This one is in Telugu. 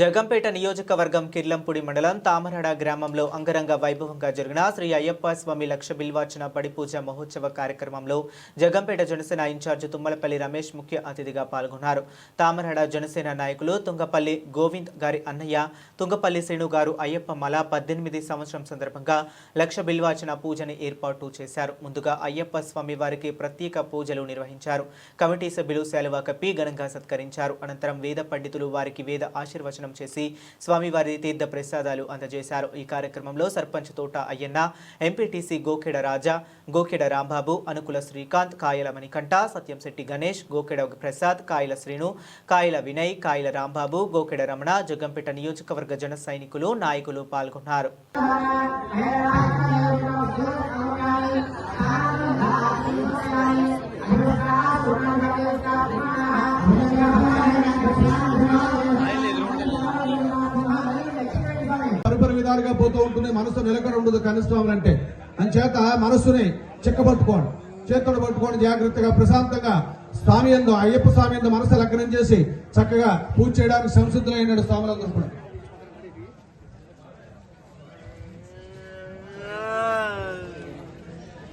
జగంపేట నియోజకవర్గం కిర్లంపూడి మండలం తామరాడ గ్రామంలో అంగరంగ వైభవంగా జరిగిన శ్రీ అయ్యప్ప స్వామి లక్ష బిల్వార్చన పడిపూజ మహోత్సవ కార్యక్రమంలో జగంపేట జనసేన ఇన్ఛార్జ్ తుమ్మలపల్లి రమేష్ ముఖ్య అతిథిగా పాల్గొన్నారు. తామరాడ జనసేన నాయకులు తుంగపల్లి గోవింద్ గారి అన్నయ్య తుంగపల్లి శ్రీను గారు అయ్యప్ప మల పద్దెనిమిది సంవత్సరం సందర్భంగా లక్ష బిల్వార్చన పూజని ఏర్పాటు చేశారు. ముందుగా అయ్యప్ప స్వామి వారికి ప్రత్యేక పూజలు నిర్వహించారు. కమిటీ సభ్యులు శాలువా కప్పి ఘనంగా సత్కరించారు. అనంతరం వేద పండితులు వారికి వేద ఆశీర్వచనం చేసి స్వామివారి తీర్థ ప్రసాదాలు అందజేశారు. ఈ కార్యక్రమంలో సర్పంచ్ తోట అయ్యన్న ఎంపీటీసీ గోకెడ రాజా గోకెడ రాంబాబు అనుకుల శ్రీకాంత్ కాయల మణికంఠ సత్యంశెట్టి గణేష్ గోకెడ ప్రసాద్ కాయల శ్రీను కాయల వినయ్ కాయల రాంబాబు గోకెడ రమణ జగంపేట నియోజకవర్గ జన సైనికులు నాయకులు పాల్గొన్నారు. పరిపరి దారిగా పోతూ ఉంటుంది మనసు నిలకడ ఉండదు కనిష్టం అంటే అంచేత మనస్సుని చిక్కబట్టుకోండి చేతులు పట్టుకోండి జాగ్రత్తగా ప్రశాంతంగా స్వామి ఎందు అయ్యప్ప స్వామి ఎందు మనసు లగ్నం చేసి చక్కగా పూజ చేయడానికి సంసిద్ధులైన స్వాములందరూ కూడా.